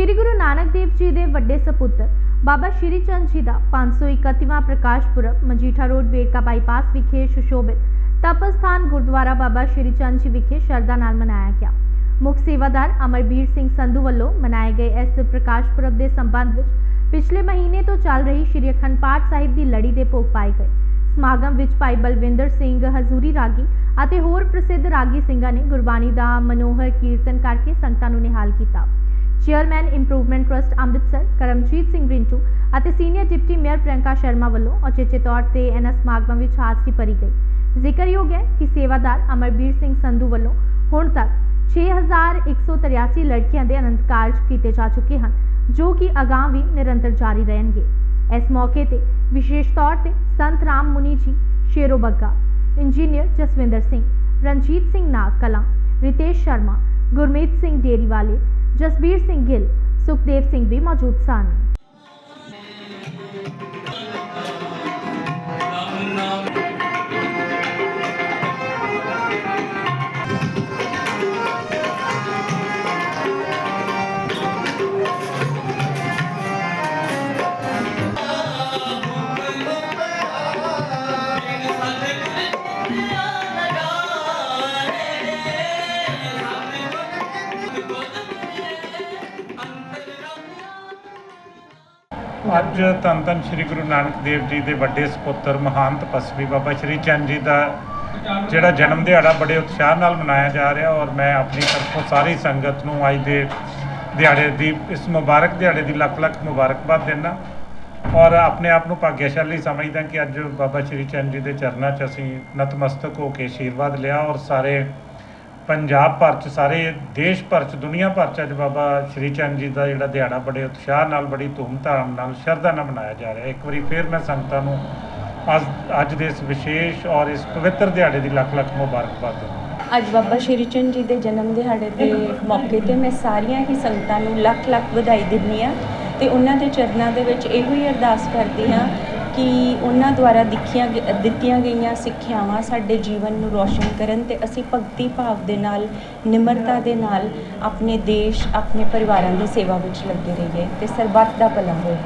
ਸ੍ਰੀ ਗੁਰੂ ਨਾਨਕ ਦੇਵ ਜੀ ਦੇ ਵੱਡੇ ਸਪੁੱਤਰ, ਬਾਬਾ ਸ਼੍ਰੀ ਚੰਦ ਜੀ ਦਾ 531ਵਾਂ ਪ੍ਰਕਾਸ਼ ਪੁਰਬ ਮਜੀਠਾ ਰੋਡ, ਵੇਰਕਾ ਬਾਈਪਾਸ ਵਿਖੇ ਸੁਸ਼ੋਭਿਤ, ਤਪਸਥਾਨ ਗੁਰਦੁਆਰਾ ਬਾਬਾ ਸ਼੍ਰੀ ਚੰਦ ਜੀ ਵਿਖੇ ਸ਼ਰਧਾ ਨਾਲ ਮਨਾਇਆ ਗਿਆ। ਮੁੱਖ ਸੇਵਾਦਾਰ ਅਮਰਬੀਰ ਸਿੰਘ ਸੰਧੂ ਵੱਲੋਂ ਮਨਾਏ ਗਏ ਇਸ ਪ੍ਰਕਾਸ਼ ਪੁਰਬ ਦੇ ਸੰਬੰਧ ਵਿੱਚ ਪਿਛਲੇ ਮਹੀਨੇ ਤੋਂ ਚੱਲ ਰਹੀ ਸ਼੍ਰੀ ਅਖੰਡ ਪਾਠ ਸਾਹਿਬ ਦੀ ਲੜੀ ਦੇ ਭੋਗ ਪਾਏ ਗਏ। ਸਮਾਗਮ ਵਿੱਚ ਭਾਈ ਬਲਵਿੰਦਰ ਸਿੰਘ ਹਜ਼ੂਰੀ ਰਾਗੀ ਅਤੇ ਹੋਰ ਪ੍ਰਸਿੱਧ ਰਾਗੀ ਸਿੰਘਾਂ ਨੇ ਗੁਰਬਾਣੀ ਦਾ ਮਨੋਹਰ ਕੀਰਤਨ ਕਰਕੇ ਸੰਗਤਾਂ ਨੂੰ ਨਿਹਾਲ ਕੀਤਾ। Chairman improvement trust Amritsar Karamjit Singh Rintu ਅਤੇ senior deputy mayor Priyanka Sharma ਵੱਲੋਂ ਉਚੇਚੇ ਤੌਰ ਤੇ ਇਹਨਾਂ ਸਮਾਗਮਾਂ ਵਿੱਚ ਹਾਜ਼ਰੀ ਭਰੀ ਗਈ। ਜ਼ਿਕਰਯੋਗ ਹੈ ਕਿ ਸੇਵਾਦਾਰ ਅਮਰਬੀਰ ਸਿੰਘ ਸੰਧੂ ਵੱਲੋਂ ਹੁਣ ਤੱਕ 6183 ਲੜਕੀਆਂ ਦੇ ਅਨੰਤ ਕਾਰਜ ਕੀਤੇ ਜਾ ਚੁੱਕੇ ਹਨ, ਜੋ ਕਿ ਅਗਾਂਹ ਵੀ ਨਿਰੰਤਰ ਜਾਰੀ ਰਹਿਣਗੇ। ਇਸ ਮੌਕੇ ਤੇ ਵਿਸ਼ੇਸ਼ ਤੌਰ ਤੇ ਸੰਤ ਰਾਮ ਮੁਨੀ ਜੀ, ਸ਼ੇਰੋ ਬੱਗਾ, ਇੰਜੀਨੀਅਰ ਜਸਵਿੰਦਰ ਸਿੰਘ, ਰਣਜੀਤ ਸਿੰਘ ਨਾਗ ਕਲਾਂ, ਰਿਤੇਸ਼ ਸ਼ਰਮਾ, ਗੁਰਮੀਤ ਸਿੰਘ ਡੇਰੀਵਾਲੇ ਜਸਬੀਰ ਸਿੰਘ ਗਿੱਲ ਸੁਖਦੇਵ ਸਿੰਘ ਵੀ ਮੌਜੂਦ ਸਨ। ਅੱਜ ਧੰਨ ਧੰਨ ਸ੍ਰੀ ਗੁਰੂ ਨਾਨਕ ਦੇਵ ਜੀ ਦੇ ਵੱਡੇ ਸੁਪੁੱਤਰ ਮਹਾਨ ਤਪਸਵੀ ਬਾਬਾ ਸ਼੍ਰੀ ਚੰਦ ਜੀ ਦਾ ਜਿਹੜਾ ਜਨਮ ਦਿਹਾੜਾ ਬੜੇ ਉਤਸ਼ਾਹ ਨਾਲ ਮਨਾਇਆ ਜਾ ਰਿਹਾ ਔਰ ਮੈਂ ਆਪਣੀ ਤਰਫੋਂ ਸਾਰੀ ਸੰਗਤ ਨੂੰ ਅੱਜ ਦੇ ਦਿਹਾੜੇ ਦੀ, ਇਸ ਮੁਬਾਰਕ ਦਿਹਾੜੇ ਦੀ ਲੱਖ ਲੱਖ ਮੁਬਾਰਕਬਾਦ ਦਿੰਦਾ। ਔਰ ਆਪਣੇ ਆਪ ਨੂੰ ਭਾਗਿਆਸ਼ਾਲੀ ਸਮਝਦਾ ਕਿ ਅੱਜ ਬਾਬਾ ਸ਼੍ਰੀ ਚੰਦ ਜੀ ਦੇ ਚਰਨਾਂ 'ਚ ਅਸੀਂ ਨਤਮਸਤਕ ਹੋ ਕੇ ਆਸ਼ੀਰਵਾਦ ਲਿਆ ਔਰ ਸਾਰੇ ਪੰਜਾਬ ਭਰ ਚ, ਸਾਰੇ ਦੇਸ਼ ਭਰ ਚ, ਦੁਨੀਆ ਭਰ ਚ ਅੱਜ ਬਾਬਾ ਸ਼੍ਰੀ ਚੰਦ ਜੀ ਦਾ ਜਿਹੜਾ ਦਿਹਾੜਾ ਬੜੇ ਉਤਸ਼ਾਹ ਨਾਲ, ਬੜੀ ਧੂਮਧਾਮ ਨਾਲ, ਸ਼ਰਧਾ ਨਾਲ ਮਨਾਇਆ ਜਾ ਰਿਹਾ ਇੱਕ ਵਾਰੀ ਫੇਰ ਮੈਂ ਸੰਗਤਾਂ ਨੂੰ ਅੱਜ ਅੱਜ ਦੇ ਇਸ ਵਿਸ਼ੇਸ਼ ਔਰ ਇਸ ਪਵਿੱਤਰ ਦਿਹਾੜੇ ਦੀ ਲੱਖ ਲੱਖ ਮੁਬਾਰਕਬਾਦ ਦਿੰਦਾ ਅੱਜ ਬਾਬਾ ਸ਼੍ਰੀ ਚੰਦ ਜੀ ਦੇ ਜਨਮ ਦਿਹਾੜੇ ਦੇ ਮੌਕੇ ਤੇ ਮੈਂ ਸਾਰੀਆਂ ਹੀ ਸੰਗਤਾਂ ਨੂੰ ਲੱਖ ਲੱਖ ਵਧਾਈ ਦਿੰਦੀ ਹਾਂ ਤੇ ਉਹਨਾਂ ਦੇ ਚਰਨਾਂ ਦੇ ਵਿੱਚ ਇਹੋ ਹੀ ਅਰਦਾਸ ਕਰਦੀ ਹਾਂ ਕਿ ਉਹਨਾਂ ਦੁਆਰਾ ਦਿਖੀਆਂ ਗ- ਦਿੱਤੀਆਂ ਗਈਆਂ ਸਿੱਖਿਆਵਾਂ ਸਾਡੇ ਜੀਵਨ ਨੂੰ ਰੌਸ਼ਨ ਕਰਨ ਤੇ ਅਸੀਂ ਭਗਤੀ ਭਾਵ ਦੇ ਨਾਲ, ਨਿਮਰਤਾ ਦੇ ਨਾਲ ਆਪਣੇ ਦੇਸ਼, ਆਪਣੇ ਪਰਿਵਾਰਾਂ ਦੀ ਸੇਵਾ ਵਿੱਚ ਲੱਗੇ ਰਹੀਏ ਤੇ ਸਰਬੱਤ ਦਾ ਭਲਾ ਹੋਏ